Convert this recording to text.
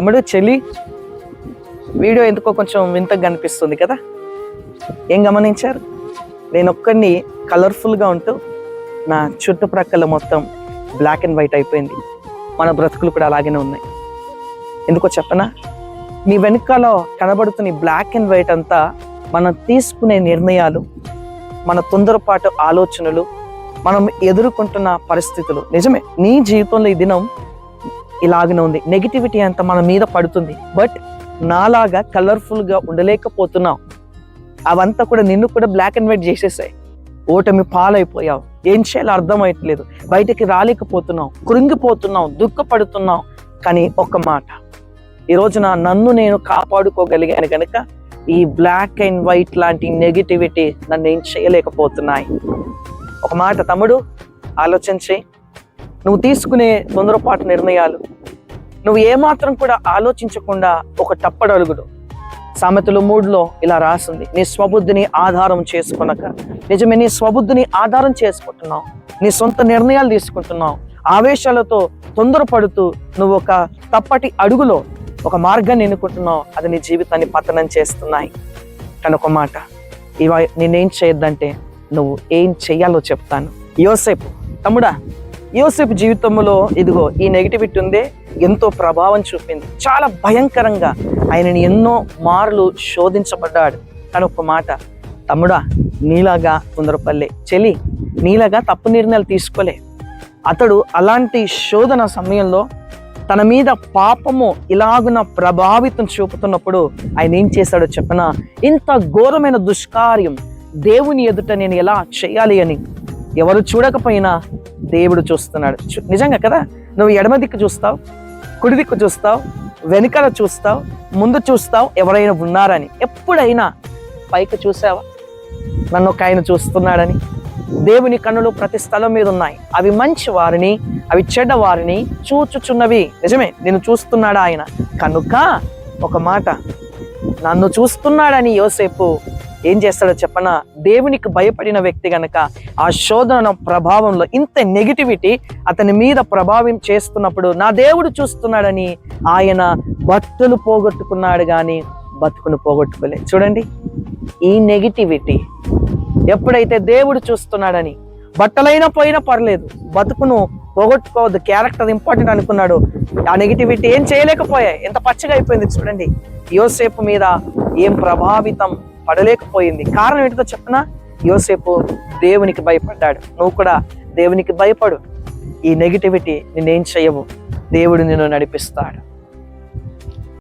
తమ్ముడు చెల్లి వీడియో ఎందుకో కొంచెం వింతగా కనిపిస్తుంది కదా? ఏం గమనించారు? నేను ఒక్కడిని కలర్ఫుల్గా ఉంటూ నా చుట్టుప్రక్కల మొత్తం బ్లాక్ అండ్ వైట్ అయిపోయింది. మన బ్రతుకులు కూడా అలాగనే ఉన్నాయి. ఎందుకో చెప్పనా? నీ వెనుకాల కనబడుతున్న బ్లాక్ అండ్ వైట్ అంతా మనం తీసుకునే నిర్ణయాలు మన తొందరపాటు ఆలోచనలు మనం ఎదుర్కొంటున్న పరిస్థితులు. నిజమే నీ జీవితంలో ఈ దినం ఇలాగనే ఉంది. నెగిటివిటీ అంతా మన మీద పడుతుంది. బట్ నాలాగా కలర్ఫుల్గా ఉండలేకపోతున్నావు. అవంతా కూడా నిన్ను కూడా బ్లాక్ అండ్ వైట్ చేసేసాయి. ఓటమి పాలైపోయావు. ఏం చేయాలో అర్థమయ్యట్లేదు. బయటికి రాలేకపోతున్నావు. కృంగిపోతున్నావు. దుఃఖపడుతున్నావు. కానీ ఒక మాట. ఈ రోజున నన్ను నేను కాపాడుకోగలిగాను కనుక ఈ బ్లాక్ అండ్ వైట్ లాంటి నెగిటివిటీ నన్ను ఏం చేయలేకపోతున్నాయి. ఒక మాట తమ్ముడు ఆలోచించి. నువ్వు తీసుకునే తొందరపాటు నిర్ణయాలు. నువ్వు ఏమాత్రం కూడా ఆలోచించకుండా ఒక తప్పడు అడుగుడు. సామెతలు మూడులో ఇలా రాసింది నీ స్వబుద్ధిని ఆధారం చేసుకునక. నిజమే నీ స్వబుద్ధిని ఆధారం చేసుకుంటున్నావు. నీ సొంత నిర్ణయాలు తీసుకుంటున్నావు. ఆవేశాలతో తొందరపడుతూ నువ్వు ఒక తప్పటి అడుగులో ఒక మార్గాన్ని ఎన్నుకుంటున్నావు. అది నీ జీవితాన్ని పతనం చేస్తున్నాయి. కానీ ఒక మాట ఇవా నేనేం చేయొద్దంటే నువ్వు ఏం చెయ్యాలో చెప్తాను. యోసేపు తమ్ముడా యోసేపు జీవితంలో ఇదిగో ఈ నెగిటివిటీ ఉందే ఎంతో ప్రభావం చూపింది. చాలా భయంకరంగా ఆయనని ఎన్నో మార్లు శోధించబడ్డాడు. కానీ ఒక మాట తమ్ముడా నీలాగా తొందరపల్లె చెలి నీలాగా తప్పు నిర్ణయాలు తీసుకోలే. అతడు అలాంటి శోధన సమయంలో తన మీద పాపము ఇలాగున ప్రభావితం చూపుతున్నప్పుడు ఆయన ఏం చేశాడో చెప్పనా? ఇంత ఘోరమైన దుష్కార్యం దేవుని ఎదుట నేను ఎలా చేయాలి అని ఎవరు చూడకపోయినా దేవుడు చూస్తున్నాడు. చూ- నిజంగా కదా? నువ్వు ఎడమ దిక్కు చూస్తావు కుడి దిక్కు చూస్తావు వెనుకల చూస్తావు ముందు చూస్తావు ఎవరైనా ఉన్నారని. ఎప్పుడైనా పైకి చూసావా? నన్ను ఒక ఆయన చూస్తున్నాడని. దేవుని కన్నులు ప్రతి స్థలం మీద ఉన్నాయి. అవి మంచి వారిని అవి చెడ్డ వారిని చూచుచున్నవి. నిజమే నేను చూస్తున్నాడా ఆయన? కనుక ఒక మాట నన్ను చూస్తున్నాడని యోసేపు ఏం చేస్తాడో చెప్పనా? దేవునికి భయపడిన వ్యక్తి గనక ఆ శోధన ప్రభావంలో ఇంత నెగిటివిటీ అతని మీద ప్రభావం చేస్తున్నప్పుడు నా దేవుడు చూస్తున్నాడని ఆయన భక్తులు పోగొట్టుకున్నాడు కానీ బతుకును పోగొట్టుకోలే. చూడండి ఈ నెగిటివిటీ ఎప్పుడైతే దేవుడు చూస్తున్నాడని బట్టలైనా పోయినా పర్లేదు బతుకును పోగొట్టుకోవద్దు క్యారెక్టర్ ఇంపార్టెంట్ అనుకున్నాడు ఆ నెగిటివిటీ ఏం చేయలేకపోయాయి. ఎంత పచ్చగా అయిపోయింది చూడండి. యోసేపు మీద ఏం ప్రభావితం పడలేకపోయింది. కారణం ఏంటిదో చెప్పనా? యోసేపు దేవునికి భయపడ్డాడు. నువ్వు కూడా దేవునికి భయపడు. ఈ నెగిటివిటీ నేనేం చేయవు. దేవుడు నిన్ను నడిపిస్తాడు.